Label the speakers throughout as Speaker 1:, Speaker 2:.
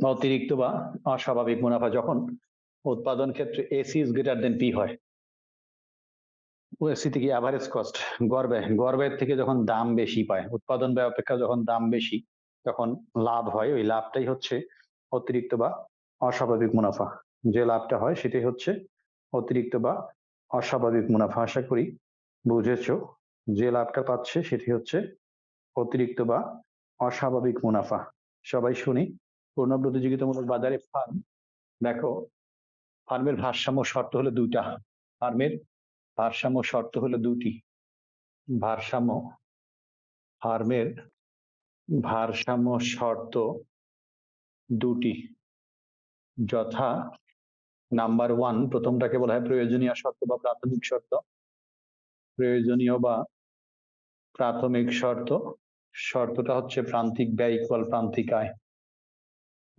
Speaker 1: অতিরিক্ত বা অস্বাভাবিক মুনাফা যখন উৎপাদন ক্ষেত্রে AC is greater than P হয়। ওএসসি থেকে অ্যাভারেজ কস্ট গড় ব্যয়ের থেকে যখন দাম বেশি পায়, উৎপাদন ব্যয় অপেক্ষা যখন দাম বেশি, তখন লাভ হয়। ওই লাভটাই হচ্ছে অতিরিক্ত বা অস্বাভাবিক মুনাফা। যে লাভটা হয় সেটাই হচ্ছে অতিরিক্ত বা অস্বাভাবিক মুনাফা। আশা করি বুঝেছ, যে লাভটা পাচ্ছে সেটি হচ্ছে অতিরিক্ত বা অস্বাভাবিক মুনাফা। সবাই শুনি। পূর্ণ প্রতিযোগিতামূলক বাজারে ফার্ম, দেখো, ফার্মের ভারসাম্য শর্ত হলো দুইটা। ফার্মের ভারসাম্য শর্ত হলো দুটি ভারসাম্য, ফার্মের ভারসাম্য শর্ত দুটি যথা নাম্বার ওয়ান, প্রথমটাকে বলা হয় প্রয়োজনীয় শর্ত বা প্রাথমিক শর্ত। প্রয়োজনীয় বা প্রাথমিক শর্ত, শর্তটা হচ্ছে প্রান্তিক ব্যয় ইকুয়াল প্রান্তিক আয়।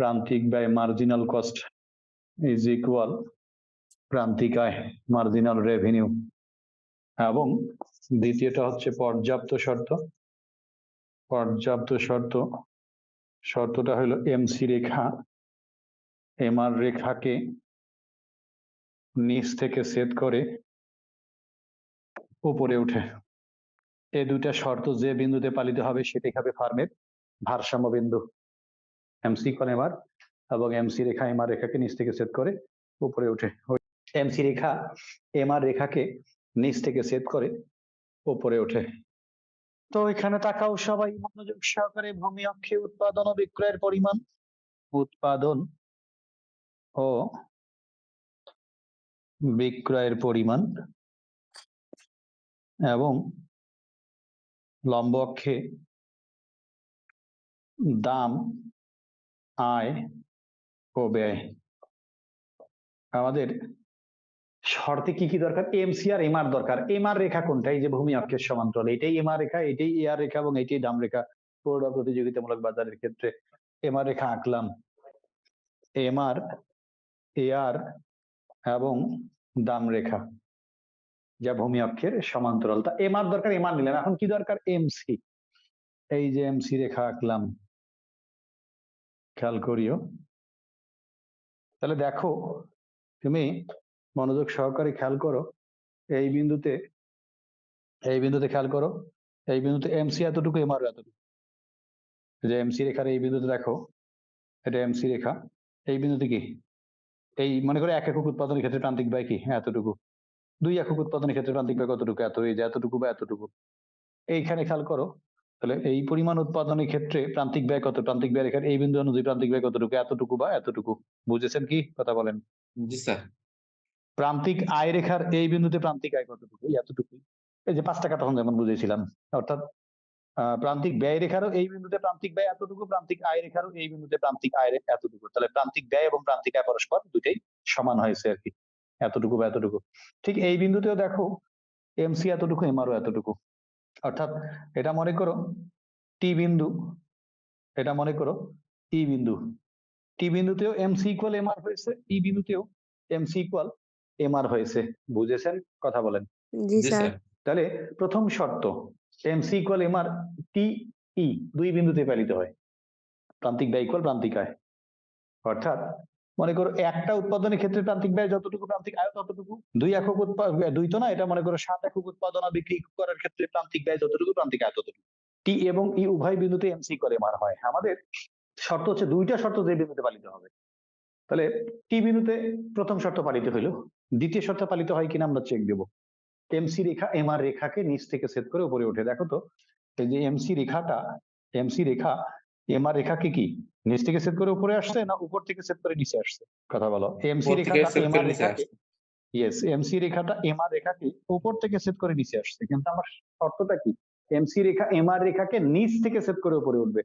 Speaker 1: প্রান্তিক ব্যয় মার্জিনাল কস্ট ইজ ইকুয়াল প্রান্তিক আয় মার্জিনাল রেভিনিউ এবং দ্বিতীয়টা হচ্ছে পর্যাপ্ত শর্ত। পর্যাপ্ত শর্ত, শর্তটা হলো এমসি রেখা এমআর রেখাকে নিচ থেকে সেট করে উপরে উঠে। এই দুইটা শর্ত যে বিন্দুতে পালিত হবে সেটাই হবে ফার্মের ভারসাম্য বিন্দু। এমসি কোন এমআর এবং এমসি রেখা এমআর রেখাকে নিচ থেকে সেট করে উপরে উঠে। এমসি রেখা এমআর রেখাকে নিচ থেকে সেট করে উপরে ওঠে। তো এখানে তাকাও সবাই, মনোযোগ সহকারে ভূমি অক্ষে উৎপাদন ও বিক্রয়ের পরিমাণ। উৎপাদন ও বিক্রয়ের পরিমাণ এবং লম্ব অক্ষে দাম আয় ও ব্যয়। আমাদের শর্তে কি কি দরকার? এমসি আর এমআর দরকার। এমআর রেখা কোনটা? এই যে ভূমি অক্ষের সমান্তরাল। এটাই এমআর রেখা, এটাই এআর রেখা এবং এটাই দাম রেখা। পৌর প্রতিযোগিতামূলক বাজারের ক্ষেত্রে এমআর রেখা আঁকলাম। এমআর এআর এবং দাম রেখা, যা ভূমি অক্ষের সমান্তরাল তা এমআর দরকার এমআর নিলাম। এখন কি দরকার? এমসি এই যে এমসি রেখা আঁকলাম। খেয়াল করিও। তাহলে দেখো, তুমি মনোযোগ সহকারে খেয়াল করো, এই বিন্দুতে এই বিন্দুতে খেয়াল করো, এই বিন্দুতে এমসি এতটুকু এমআর এতটুকু। যে এমসি রেখার এই বিন্দুতে দেখো, এটা এমসি রেখা, এই বিন্দুতে কি? এই মনে করো এক একক উৎপাদনের ক্ষেত্রে প্রান্তিক ব্যয় কি? এতটুকু। দুই একক উৎপাদনের ক্ষেত্রে প্রান্তিক ব্যয় কতটুকু? এত, এই যে এতটুকু বা এতটুকু। এইখানে খেয়াল করো তাহলে এই পরিমাণ উৎপাদনের ক্ষেত্রে প্রান্তিক ব্যয় কত? প্রান্তিক ব্যয় রেখার এই বিন্দু অনুযায়ী প্রান্তিক ব্যয় কতটুকু? এতটুকু বা এতটুকু। বুঝেছেন কি? কথা বলেন।
Speaker 2: জি স্যার।
Speaker 1: প্রান্তিক আয় রেখার এই বিন্দুতে প্রান্তিক আয় কতটুকু? এতটুকু এই যে পাঁচ টাকা তখন যেমন বুঝেছিলাম। অর্থাৎ প্রান্তিক ব্যয় রেখারও এই বিন্দুতে প্রান্তিক ব্যয় এতটুকু প্রান্তিক আয় রেখারও এই বিন্দুতে প্রান্তিক আয় রে- এতটুকু। তাহলে প্রান্তিক ব্যয় এবং প্রান্তিক আয় পরস্পর দুটাই সমান হয়েছে আর কি। এতটুকু বা এতটুকু। ঠিক এই বিন্দুতেও দেখো এমসি এতটুকু এমআরও এতটুকু। অর্থাৎ এটা মনে করো টি বিন্দু এটা মনে করো ই বিন্দু। টি বিন্দুতেও এমসি ইকুয়াল এমআর হয়েছে ই বিন্দুতেও এমসি ইকুয়াল এমআর হয়েছে। বুঝেছেন? কথা বলেন। তাহলে প্রথম শর্ত MC equal M R T E দুই বিন্দুতে পালিত হয়। প্রান্তিক ব্যয় ইকুয়াল প্রান্তিক আয় অর্থাৎ মনে করো একটা উৎপাদনের ক্ষেত্রে প্রান্তিক ব্যয় যতটুকু প্রান্তিক আয়, ততটুকু দুই একক উৎপাদন দুই তো না, এটা মনে করো সাত একক উৎপাদন বিক্রি করার ক্ষেত্রে প্রান্তিক ব্যয় যতটুকু, প্রান্তিক আয় ততটুকু। টি এবং ই উভয় বিন্দুতে এমসি করে এমআর হয়। আমাদের শর্ত হচ্ছে দুইটা শর্ত যে বিন্দুতে পালিত হবে। তাহলে টি বিন্দুতে প্রথম শর্ত পালিত হইল, দ্বিতীয় শর্ত পালিত হয় কিনা আমরা চেক দেবো। এমসি রেখা এমআর রেখাকে নিচ থেকে সেট করে উপরে উঠে। দেখো তো, এই যে এমসি রেখাটা এমসি রেখা এমআর রেখাকে কি কি? নিচ থেকে সেট করে উপরে আসছে না উপর থেকে সেট করে নিচে আসছে? কথা বলো। এমসি রেখাটা এমআর
Speaker 2: নিচে
Speaker 1: রেখাকে ইয়েস এমসি রেখাটা এমআর রেখাকে উপর থেকে সেট করে নিচে আসছে। কিন্তু আমার শর্তটা কি? এমসি রেখা এমআর রেখাকে নিচ থেকে সেট করে উপরে উঠবে।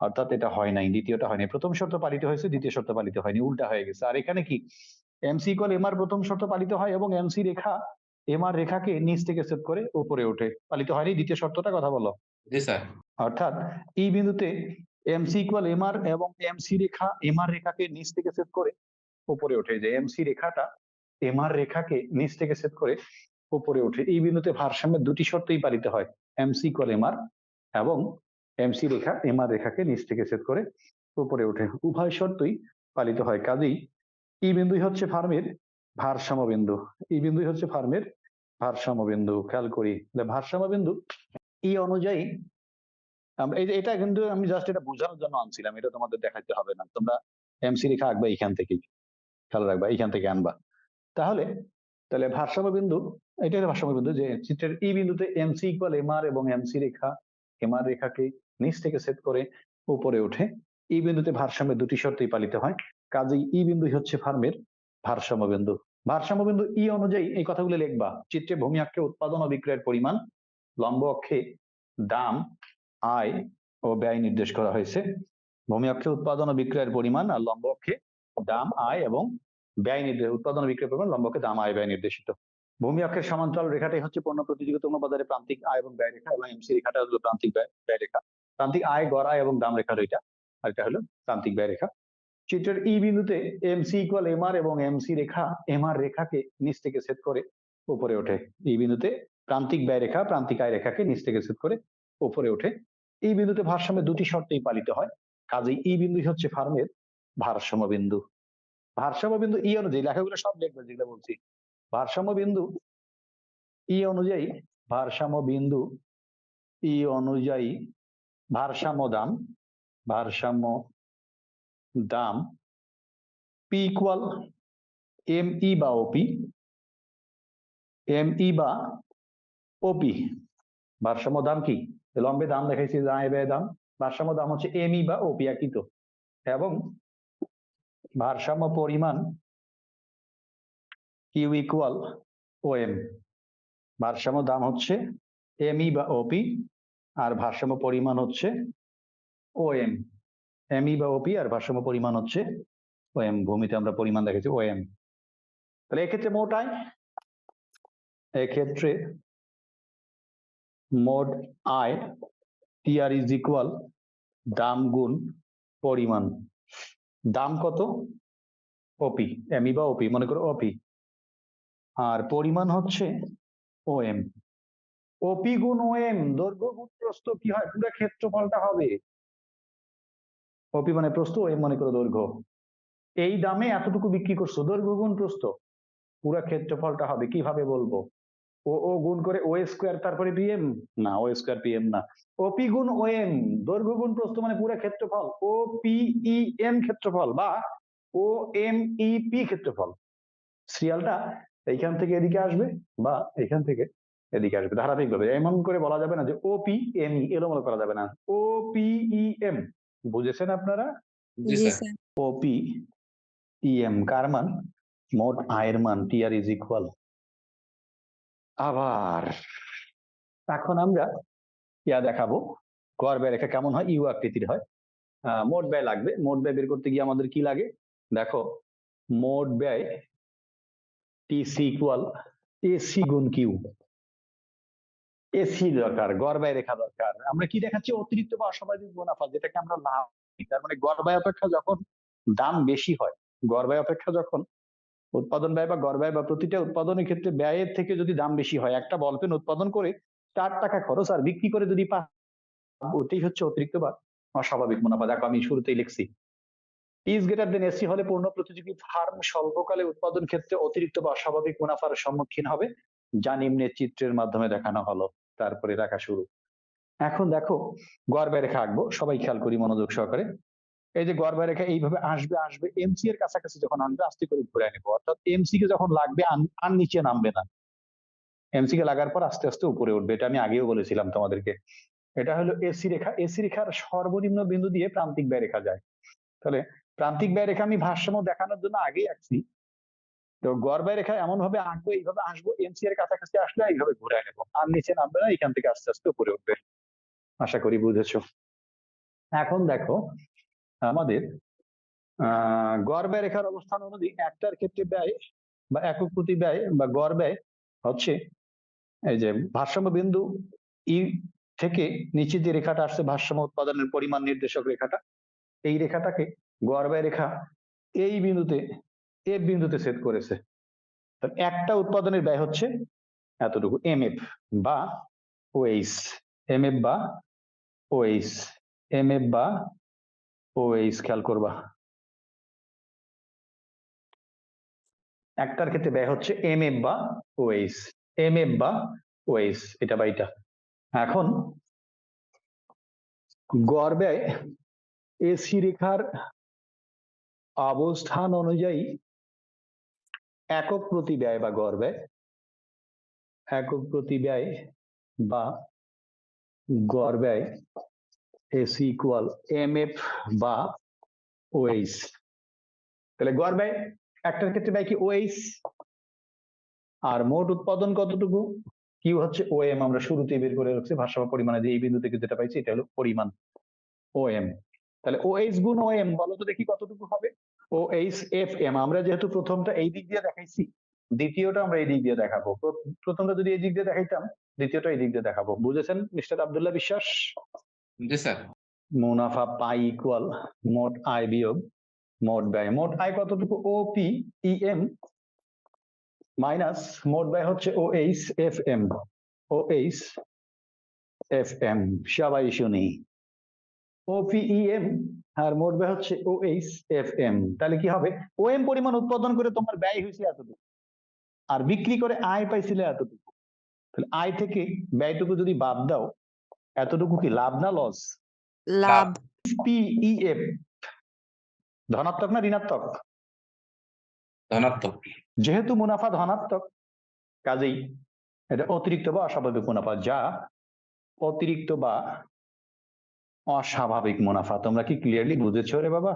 Speaker 1: অর্থাৎ এটা হয় নাই দ্বিতীয়টা হয়নি প্রথম শর্ত পালিত হয়েছে দ্বিতীয় শর্ত পালিত হয়নি উল্টা হয়ে গেছে। আর এখানে কি? এমসি ইকুয়াল এমআর প্রথম শর্ত পালিত হয় এবং এমসি রেখা এমআর রেখাকে নিচ থেকে সেট করে উপরে ওঠে। পালিত হয়নি দ্বিতীয় শর্তটা কথা বলো।
Speaker 2: জি স্যার।
Speaker 1: অর্থাৎ এই বিন্দুতে এমসি ইকুয়াল এমআর এবং এমসি রেখা এমআর রেখাকে নিচ থেকে সেট করে উপরে ওঠে। যে এমসি রেখাটা এমআর রেখাকে নিচ থেকে সেট করে উপরে ওঠে। এই বিন্দুতে ভারসাম্যের দুটি শর্তই পালিত হয় এমসি ইকুয়াল এমআর এবং এমসি রেখা এমআর রেখাকে নিচ থেকে সেট করে উপরে ওঠে। উভয় শর্তই পালিত হয়। কাজেই ই বিন্দুই হচ্ছে ফার্মের ভারসাম্য বিন্দু। ই বিন্দুই হচ্ছে ফার্মের ভারসাম্য বিন্দু। খেয়াল করি ভারসাম্য বিন্দু ই অনুযায়ী আমরা এই এটা কিন্তু আমি জাস্ট এটা বোঝানোর জন্য আনছিলাম। এটা তোমাদের দেখাতে হবে না। তোমরা এমসি রেখা আঁকবা এইখান থেকেই। খেয়াল রাখবা, এইখান থেকে আনবা। তাহলে তাহলে ভারসাম্য বিন্দু এটা ভারসাম্য বিন্দু যে চিত্রের ই বিন্দুতে এমসি ইকুয়াল এম আর এবং এমসি রেখা এম আর রেখাকে নিচ থেকে সেট করে উপরে ওঠে ই বিন্দুতে ভারসাম্যের দুটি শর্তই পালিত হয়। কাজেই ই বিন্দুই হচ্ছে ফার্মের ভারসাম্য বিন্দু। ভারসাম্য বিন্দু ই অনুযায়ী এই কথাগুলো লিখবা। চিত্রে ভূমি অক্ষে উৎপাদন ও বিক্রয়ের পরিমাণ, লম্ব অক্ষে দাম আয় ও ব্যয় নির্দেশ করা হয়েছে। ভূমি অক্ষে উৎপাদন ও বিক্রয়ের পরিমাণ আর লম্ব অক্ষে দাম, আয় এবং ব্যয় নির্দেশ উৎপাদন ও বিক্রয়ের পরিমাণ লম্ব অক্ষে দাম, আয়, ব্যয় নির্দেশিত। ভূমি অক্ষের সমান্তরাল রেখাটাই হচ্ছে পণ্য প্রতিযোগিতামূলক বাজারে প্রান্তিক আয় এবং ব্যয় রেখা এবং এমসি রেখাটা হলো প্রান্তিক ব্যয় ব্যয় রেখা। প্রান্তিক আয়, গড় আয় এবং দাম রেখা দুইটা। আর এটা হলো প্রান্তিক ব্যয় রেখা। চিত্রের ই বিন্দুতে এমসি ইকুয়াল এম আর এবং এমসি রেখা এম আর রেখাকে নিচ থেকে সেট করে উপরে ওঠে। এই বিন্দুতে প্রান্তিক ব্যয় রেখা, প্রান্তিক আয় রেখাকে নিচ থেকে সেট করে উপরে ওঠে। এই বিন্দুতে ভারসাম্যের দুটি শর্তেই পালিত হয়। কাজেই এই বিন্দুই হচ্ছে ফার্মের ভারসাম্য বিন্দু। ভারসাম্য বিন্দু ই অনুযায়ী, লেখাগুলো সব লিখবে যেগুলো বলছি। ভারসাম্য বিন্দু ই অনুযায়ী, ভারসাম্য বিন্দু ই অনুযায়ী ভারসাম্য দাম ভারসাম্য দাম পি ইকুয়াল এম ই বা ওপি এম ই বা ওপি ভারসাম্য দাম কি? লম্বে দাম দেখাইছি ব্যয় দাম। ভারসাম্য দাম হচ্ছে এম ই বা ওপি একই এবং ভারসাম্য পরিমাণ কিউ ইকুয়াল ও এম ভারসাম্য দাম হচ্ছে এমই ই বা ওপি আর ভারসাম্য পরিমাণ হচ্ছে ও এম এম ই বা ওপি আর ভারসাম্য পরিমাণ হচ্ছে ও এম ভূমিতে আমরা পরিমাণ দেখেছি ও এম তাহলে এক্ষেত্রে মোট আয়? এক্ষেত্রে মোট আয় টিআর ইজ ইকুয়াল দাম গুণ পরিমাণ। দাম কত? ওপি এমই বা ওপি মনে করো ওপি আর পরিমাণ হচ্ছে ও এম ওপি গুণ ও এম দৈর্ঘ্য গুণ প্রস্থ কি হয়? পুরো ক্ষেত্রফলটা হবে। ওপি মানে প্রস্থ ও এম মনে করো দৈর্ঘ্য। এই দামে এতটুকু বিক্রি করছ, দৈর্ঘ্য গুণ প্রস্থ। পুরো ক্ষেত্রফলটা হবে, কীভাবে বলব? ও ও গুণ করে ও স্কোয়ার তারপরে পিএম না ও স্কোয়ার পিএম না। ওপি গুণ ও এম দৈর্ঘ্য গুণ প্রস্থ মানে পুরো ক্ষেত্রফল। ও পি ই এম ক্ষেত্রফল বা ও এম ই পি ক্ষেত্রফল। সিরিয়ালটা এইখান থেকে এদিকে আসবে বা এখান থেকে এদিকে আসবে। ধারাবাহিক ভাবে এমন করে বলা যাবে না যে ও পি এম ই এলোমেলো করা যাবে না। ও পি ই এম বুঝেছেন আপনারা?
Speaker 2: জি স্যার।
Speaker 1: ওপি ইএম কার মান? মোট আয়ের মান টিআর ইজ ইকুয়াল আবার এখন আমরা ইয়া দেখাবো। গড় ব্যয় রেখা কেমন হয়? ইউ আকৃতির হয়। মোট ব্যয় লাগবে। মোট ব্যয় বের করতে গিয়ে আমাদের কি লাগে? দেখো, মোট ব্যয় টিসি ইকুয়াল এসি গুণ কিউ। এসি দরকার, গড় ব্যয় রেখা দরকার। আমরা কি দেখাচ্ছি? অতিরিক্ত বা অস্বাভাবিক মুনাফা, যেটাকে আমরা লাভ। তার মানে গড় ব্যয় অপেক্ষা যখন দাম বেশি হয়, গড় ব্যয় অপেক্ষা যখন উৎপাদন ব্যয় বা গড় ব্যয় বা প্রতিটা উৎপাদনের ক্ষেত্রে ব্যয়ের থেকে যদি দাম বেশি হয়, একটা বল পেন উৎপাদন করে চার টাকা খরচ আর বিক্রি করে যদি পা ওটাই হচ্ছে অতিরিক্ত বা অস্বাভাবিক মুনাফা। দেখো, আমি শুরুতেই লিখছি। ইজ গ্রেটার দেন এসি হলে পূর্ণ প্রতিযোগী ফার্ম স্বল্পকালে উৎপাদন ক্ষেত্রে অতিরিক্ত বা অস্বাভাবিক মুনাফার সম্মুখীন হবে, যা নিম্নের চিত্রের মাধ্যমে দেখানো হলো। তারপরে রাখা শুরু। এখন দেখো, গড় ব্যয় রেখা আঁকবো। সবাই খেয়াল করি মনোযোগ সহকারে। এই যে ব্যয় রেখা এইভাবে আসবে আসবে এমসি এর কাছাকাছি যখন আনবে, আস্তে করে ঘুরে নেব। অর্থাৎ এমসি কে যখন লাগবে আর নিচে নামবে না। এমসি কে লাগার পর আস্তে আস্তে উপরে উঠবে। এটা আমি আগেও বলেছিলাম তোমাদেরকে। এটা হলো এসি রেখা। এসি রেখার সর্বনিম্ন বিন্দু দিয়ে প্রান্তিক ব্যয় রেখা যায়। তাহলে প্রান্তিক ব্যয় রেখা আমি ভারসাম্য দেখানোর জন্য আগেই আঁকছি তো ব্যয় রেখা এমন ভাবে আঁকবো, এইভাবে আসব এমসি এর কাছাকাছি আসলে এইভাবে ঘুরে নেব। আর নিচে নামবে না, এখান থেকে আস্তে আস্তে উপরে উঠবে। আশা করি বুঝেছ। এখন দেখো আমাদের গড় ব্যয় রেখার অবস্থান অনুযায়ী একটার ক্ষেত্রে ব্যয় বা একক প্রতি ব্যয় বা গড় ব্যয় হচ্ছে এই যে ভারসাম্য বিন্দু ই থেকে নিচে যে রেখাটা আসছে ভারসাম্য উৎপাদনের পরিমাণ নির্দেশক রেখাটা, এই রেখাটাকে গড় ব্যয় রেখা এই বিন্দুতে এ বিন্দুতে ছেদ করেছে। একটা উৎপাদনের ব্যয় হচ্ছে এতটুকু এম এফ বা ওএইচ এম এফ বা ওএইচ এম এফ বা ওএইচ খেয়াল করবা। একটার ক্ষেত্রে ব্যয় হচ্ছে এম এফ বা ওএইচ এম এফ বা ওএইচ এটা বা এটা। এখন গড় ব্যয় এসি রেখার অবস্থান অনুযায়ী একক প্রতি ব্যয় বা গড় ব্যয়, একক প্রতি ব্যয় বা গড় ব্যয় এসি ইকুয়াল এম এফ বা ওএইচ তাহলে গড় ব্যয় একটার ক্ষেত্রে ব্যয় কি ওএইচ আর মোট উৎপাদন কতটুকু? কিউ হচ্ছে ওএম আমরা শুরুতেই বের করে রাখছি ভাষা পরিমাণে যে এই বিন্দু থেকে যেটা পাইছি, এটা হলো পরিমাণ ওএম তাহলে ওএইচ গুণ ওএম বলো তো দেখি কতটুকু হবে? ওএইচ এফ এম আমরা যেহেতু প্রথমটা এই দিক দিয়ে দেখাইছি, দ্বিতীয়টা আমরা এই দিক দিয়ে দেখাবো। প্রথমটা যদি এই দিক দিয়ে দেখাইতাম, দ্বিতীয়টা এই দিক দিয়ে দেখাবো। বুঝেছেন, মিস্টার আব্দুল্লাহ বিশ্বাস?
Speaker 2: জি স্যার।
Speaker 1: মুনাফা পাই ইকুয়াল মোট আয় বিয়োগ, মোট ব্যয়। মোট আয় কতটুকু? মাইনাস মোট ব্যয় হচ্ছে O H F M O H F M সবাই শুনি। এম আর মোট ব্যয় হচ্ছে ও এইচ এফ এম তাহলে কি হবে? ও এম পরিমাণ উৎপাদন করে তোমার ব্যয় হয়েছে এতটুকু। আর বিক্রি করে আয় পাইছিলে এতটুকু। তাহলে আয় থেকে ব্যয়টুকু যদি বাদ দাও এতটুকু কি লাভ না লস
Speaker 3: লাভ।
Speaker 1: পিইএফ ধনাত্মক না ঋণাত্মক?
Speaker 2: ধনাত্মক।
Speaker 1: যেহেতু মুনাফা ধনাত্মক কাজেই এটা অতিরিক্ত বা অস্বাভাবিক মুনাফা যা অতিরিক্ত বা অস্বাভাবিক মুনাফা। তোমরা কি ক্লিয়ারলি বুঝেছ রে বাবা?